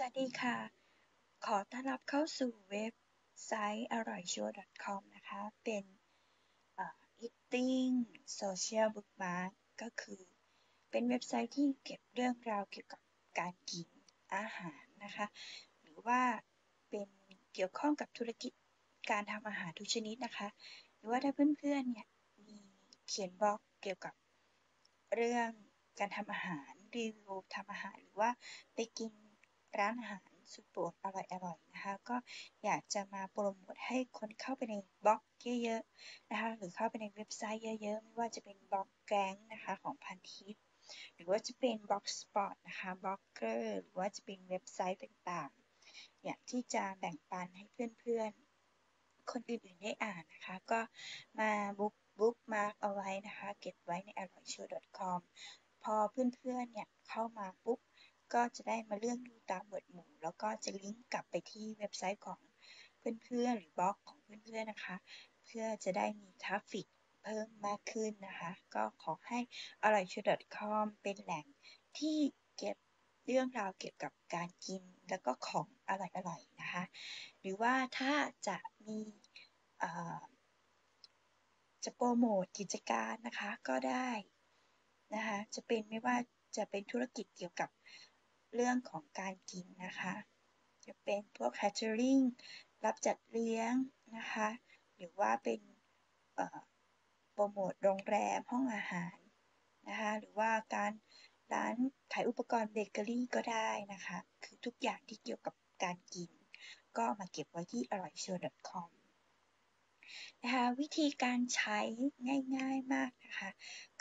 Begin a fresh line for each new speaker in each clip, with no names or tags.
สวัสดีค่ะ ขอต้อนรับเข้าสู่เว็บไซต์อร่อยชัวร์ .com นะคะ เป็น eating social bookmark ก็คือ เป็นเว็บไซต์ที่เก็บเรื่องราวเกี่ยวกับการกินอาหารนะคะ หรือว่าเป็นเกี่ยวข้องกับธุรกิจการทำอาหารทุกชนิดนะคะ หรือว่าถ้าเพื่อนๆเนี่ยมีเขียนบล็อกเกี่ยวกับเรื่องการทำอาหารรีวิวทำอาหารหรือว่าไปกิน ร้านอาหารสุดโปรดอร่อยๆนะคะ ก็อยากจะมาโปรโมทให้คนเข้าไปในบล็อกเยอะๆนะคะ หรือเข้าไปในเว็บไซต์เยอะๆ ไม่ว่าจะเป็นบล็อกแกงนะคะของพันทิปหรือว่าจะเป็นบล็อกสปอร์ตนะคะบล็อกเกอร์หรือว่าจะเป็นเว็บไซต์ต่างๆ อยากที่จะแบ่งปันให้เพื่อนๆ คนอื่นๆได้อ่านนะคะ ก็มาบุ๊กบุ๊กมาร์กเอาไว้นะคะ เก็บไว้ในอร่อยชัวร์ .com พอเพื่อนๆ เนี่ยเข้ามาปุ๊บ ก็จะได้มาเลือกดูตามหมวดหมู่ แล้วก็จะลิงก์กลับไปที่เว็บไซต์ของเพื่อนๆ หรือบล็อกของเพื่อนๆ นะคะ เพื่อจะได้มีทราฟฟิกเพิ่มมากขึ้นนะคะ ก็ขอให้อร่อยชู .com เป็นแหล่งที่เก็บเรื่องราวเกี่ยวกับการกินแล้วก็ของอร่อยๆ นะคะ หรือว่าถ้าจะมีจะโปรโมทกิจการนะคะก็ได้นะคะ จะเป็นไม่ว่าจะเป็นธุรกิจเกี่ยวกับ เรื่องของการกินนะคะ จะเป็นพวก catering รับจัดเลี้ยงนะคะ หรือว่าเป็นโปรโมทโรงแรมห้องอาหารนะคะ หรือว่าการร้านขายอุปกรณ์เบเกอรี่ก็ได้นะคะ คือทุกอย่างที่เกี่ยวกับการกิน ก็มาเก็บไว้ที่อร่อยชัวร์ .com นะคะวิธีการใช้ง่ายๆมากนะคะ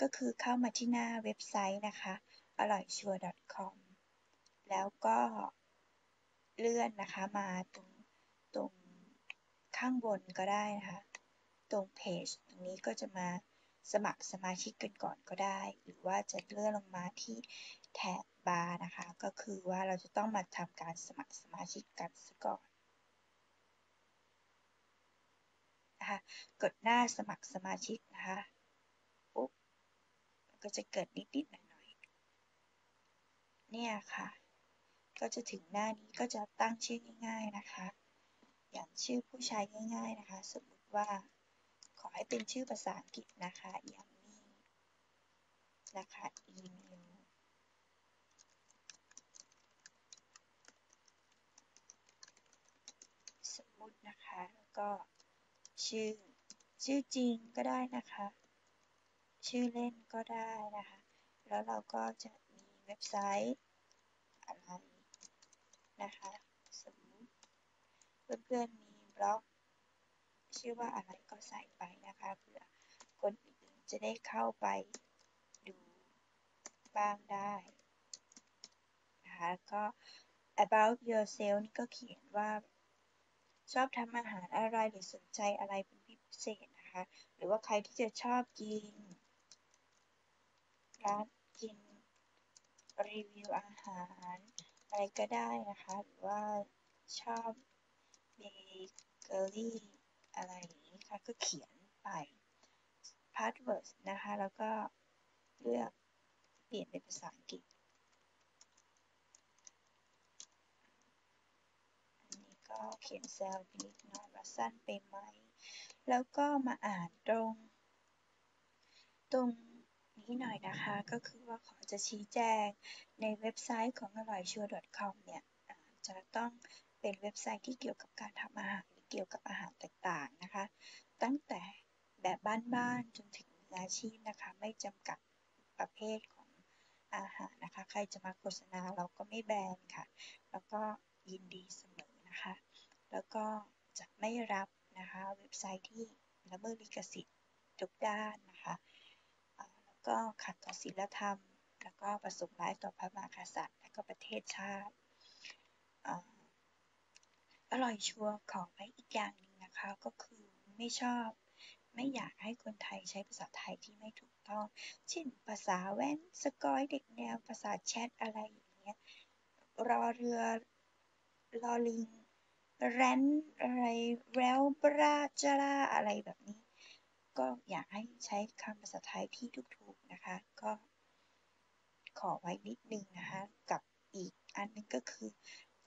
ก็คือเข้ามาที่หน้าเว็บไซต์นะคะอร่อยชัวร์ .com แล้วก็เลื่อนนะคะมาตรงตรงข้างบนก็ได้นะคะ ตรงเพจตรงนี้ก็จะมาสมัครสมาชิกกันก่อนก็ได้ หรือว่าจะเลื่อนลงมาที่แท็บบาร์นะคะ ก็คือว่าเราจะต้องมาทำการสมัครสมาชิกกันซะก่อนนะคะกดหน้าสมัครสมาชิกนะคะปุ๊บก็จะเกิดนิดๆหน่อยๆเนี่ยค่ะ ก็จะถึงหน้านี้ก็จะตั้งชื่อง่าย ๆนะคะ อย่างชื่อผู้ใช้ง่าย ๆนะคะ สมมติว่า ขอให้เป็นชื่อภาษาอังกฤษนะคะอย่างนี้นะคะอีเมลสมมตินะคะแล้วก็ชื่อชื่อจริงก็ได้นะคะ ชื่อเล่นก็ได้นะคะ แล้วเราก็จะมีเว็บไซต์ นะคะสมมติเพื่อนๆมีบล็อก ชื่อว่าอะไรก็ใส่ไปนะคะเพื่อคนอื่นจะได้เข้าไปดูบ้างได้นะคะก็ about yourself นี่ก็เขียนว่าชอบทำอาหารอะไรหรือสนใจอะไรเป็นพิเศษนะคะ หรือว่าใครที่จะชอบกินร้านกินรีวิวอาหาร อะไรก็ได้นะคะหรือว่าชอบเบเกอรี่อะไรอย่างนี้ค่ะก็เขียนไปพาสเวิร์ดนะคะ แล้วก็เลือกเปลี่ยนเป็นภาษาอังกฤษ อันนี้ก็เขียนแซลนิดหน่อยว่าสั้นไปไหม แล้วก็มาอ่านตรง ตรง นี้หน่อยนะคะ ก็คือว่าขอจะชี้แจงในเว็บไซต์ของอร่อยชัวร์ .com เนี่ยจะต้องเป็นเว็บไซต์ที่เกี่ยวกับการทำอาหารหรือเกี่ยวกับอาหารต่างๆนะคะ ตั้งแต่แบบบ้านๆจนถึงออาชีพนะคะ ไม่จำกัดประเภทของอาหารนะคะ ใครจะมาโฆษณาเราก็ไม่แบนค่ะ แล้วก็ยินดีเสมอนะคะ แล้วก็จะไม่รับนะคะเว็บไซต์ที่ละเมิดลิขสิทธิ์ทุกด้านนะคะ ก็ขัดต่อศีลธรรม แล้วก็ประสงค์ร้ายต่อพระมหากษัตริย์และก็ประเทศชาติอร่อยชัวร์ของไว้อีกอย่างหนึ่งนะคะก็คือไม่ชอบ ไม่อยากให้คนไทยใช้ภาษาไทยที่ไม่ถูกต้อง เช่น ภาษาแว้นสกอยเด็กแนวภาษาแชทอะไรอย่างเงี้ยรอเรือลอลิงแรนอะไรแรลบราจาราอะไรแบบนี้ ก็อยากให้ใช้คำภาษาไทยที่ถูกๆนะคะ ก็ขอไว้นิดนึงนะคะ กับอีกอันนึงก็คือ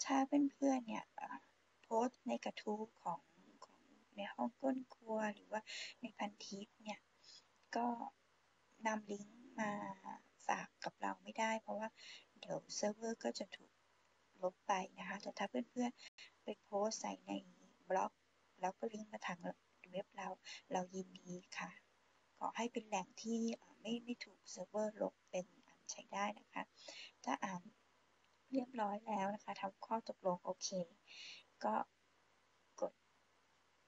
ถ้าเพื่อนๆเนี่ยโพสต์ในกระทู้ของของในห้องก้นครัวหรือว่าในพันทิปเนี่ย ก็นำลิงก์มาฝากกับเราไม่ได้ เพราะว่าเดี๋ยวเซิร์ฟเวอร์ก็จะถูกลบไปนะคะ แต่ถ้าเพื่อนๆไปโพสใส่ในบล็อก แล้วก็ลิงก์มาทาง เว็บเรา เรายินดีค่ะ ขอให้เป็นแหล่งที่ไม่ไม่ถูกเซิร์ฟเวอร์ลบเป็นอันใช้ได้นะคะ ถ้าอ่านเรียบร้อยแล้วนะคะทำข้อตกลงโอเค ก็กด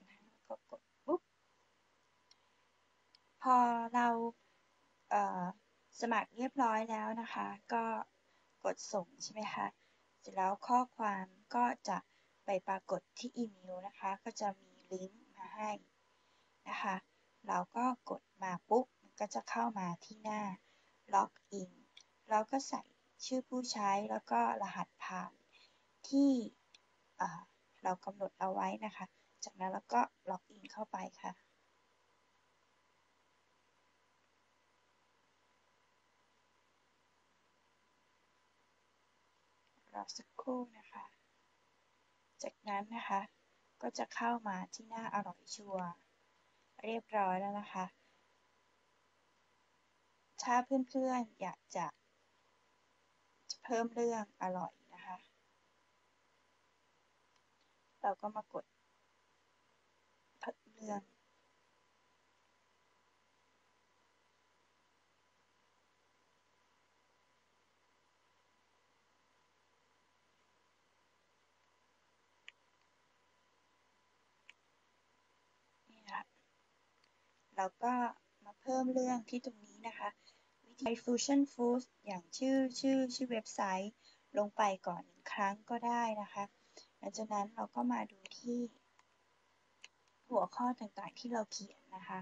นะก็กดปุ๊บ พอเราเสมัครเรียบร้อยแล้วนะคะ ก็กดส่งใช่ไหมคะ เสร็จแล้วข้อความก็จะไปปรากฏที่อีเมลนะคะ ก็จะมีลิงก์มาให้ นะคะ เราก็กดมาปุ๊บมันก็จะเข้ามาที่หน้าล็อกอินเราก็ใส่ชื่อผู้ใช้แล้วก็รหัสผ่านที่เรากำหนดเอาไว้นะคะ จากนั้นเราก็ล็อกอินเข้าไปค่ะ รอสักครู่นะคะ จากนั้นนะคะ ก็จะเข้ามาที่หน้าอร่อยชัวร์ เรียบร้อยแล้วนะคะ ถ้าเพื่อนๆอยากจะ เพิ่มเรื่องอร่อยนะคะ เราก็มากดเพิ่มเรื่อง เราก็มาเพิ่มเรื่องที่ตรงนี้นะคะวิธี Fusion Foods อย่างชื่อชื่อชื่อเว็บไซต์ลงไปก่อนหนึ่งครั้งก็ได้นะคะหลังจากนั้นเราก็มาดูที่หัวข้อต่างๆที่เราเขียนนะคะ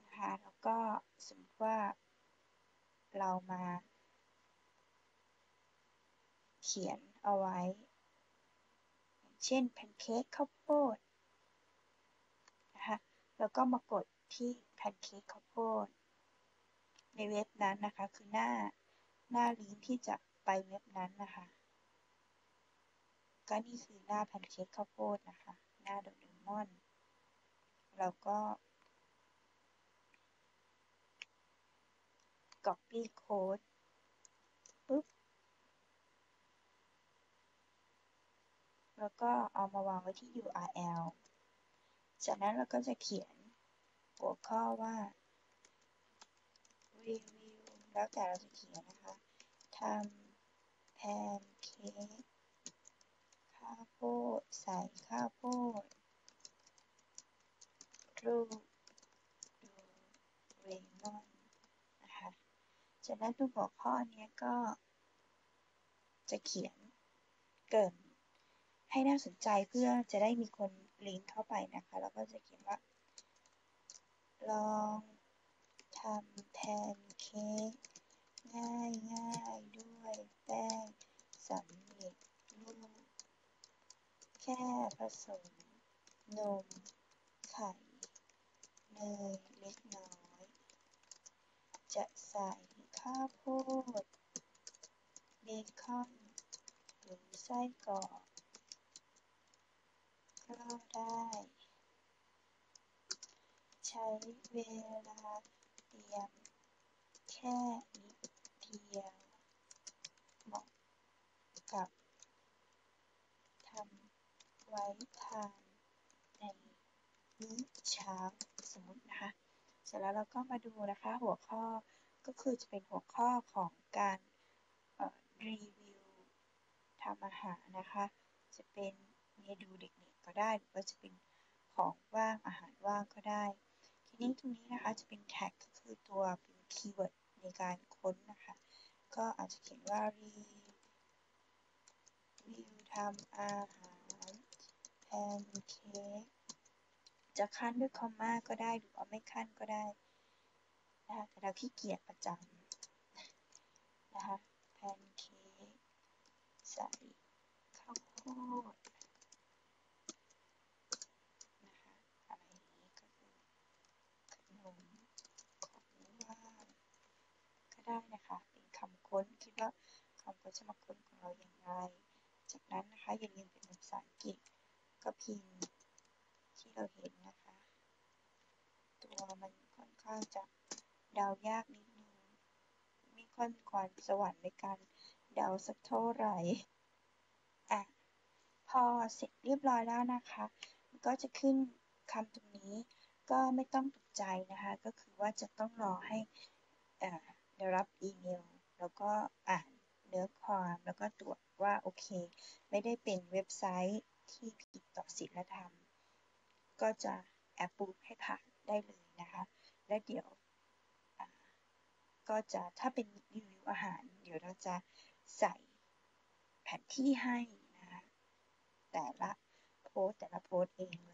นะคะแล้วก็สมมติว่าเรามา เขียนเอาไว้ เช่นแพนเค้กข้าวโพด แล้วก็มากดที่แพนเค้กข้าวโพดในเว็บนั้นนะคะ คือหน้าหน้าลิงก์ที่จะไปเว็บนั้นนะคะ ก็นี่คือหน้าแพนเค้กข้าวโพดนะคะ หน้าโดเรมอนเราก็ copy code ปุ๊บ แล้วก็เอามาวางไว้ที่ URL จากนั้นเราก็จะเขียนหัวข้อว่ารีวิวแล้วแต่เราจะเขียนนะคะทำแพนเค้กข้าวโพดใส่ข้าวโพดรูปดูเรมอนนะคะจากนั้นตัวหัวข้อนี้ก็จะเขียนเกินให้น่าสนใจเพื่อจะได้มีคน ลิงก์เข้าไปนะคะ แล้วก็จะเขียนว่า ลองทำแพนเค้กง่ายง่ายด้วยแป้งสำเร็จรูปแค่ผสมนม ไข่เนยเล็กน้อย จะใส่ข้าวโพดเบคอนหรือไส้กรอก ได้ ใช้เวลาเตรียมแค่นิดเดียวเหมาะกับทำไว้ทานในมื้อเช้าสมมตินะคะ เสร็จแล้วเราก็มาดูนะคะหัวข้อก็คือจะเป็นหัวข้อของการรีวิวทำอาหารนะคะ จะเป็นเมนูเด็กๆ ก็ได้ หรือว่าจะเป็นของว่างอาหารว่างก็ได้ ทีนี้ตรงนี้นะคะจะเป็นแท็กก็คือตัวเป็นคีย์เวิร์ดในการค้นนะคะ ก็อาจจะเขียนว่ารีวิวทำอาหารแพนเค้กจะขั้นด้วยคอมมาก็ได้หรือว่าไม่ขั้นก็ได้นะคะแต่เราขี้เกียจประจำนะคะแพนเค้กใส่ข้าวโพด ได้นะคะเป็นคำค้นคิดว่า com ก็จะมาค้นของเราอย่างไร จากนั้นนะคะอย่าลืมเป็นภาษาอังกฤษก็พิมพ์ที่เราเห็นนะคะ ตัวมันค่อนข้างจะเดายากนิดนึงไม่ค่อยมีความสวรรค์ในการเดาสักเท่าไหร่อะพอเสร็จเรียบร้อยแล้วนะคะก็จะขึ้นคำตรงนี้ก็ไม่ต้องตกใจนะคะ ก็คือว่าจะต้องรอให้ ได้รับอีเมล แล้วก็อ่านเนื้อความแล้วก็ตรวจว่า โอเค ไม่ได้เป็นเว็บไซต์ที่ผิดต่อศีลธรรม ก็จะแอปปูให้ผ่านได้เลยนะคะ และเดี๋ยวก็จะถ้าเป็นรีวิวอาหาร เดี๋ยวเราจะใส่แผนที่ให้นะคะแต่ละโพสแต่ละโพสเองเลย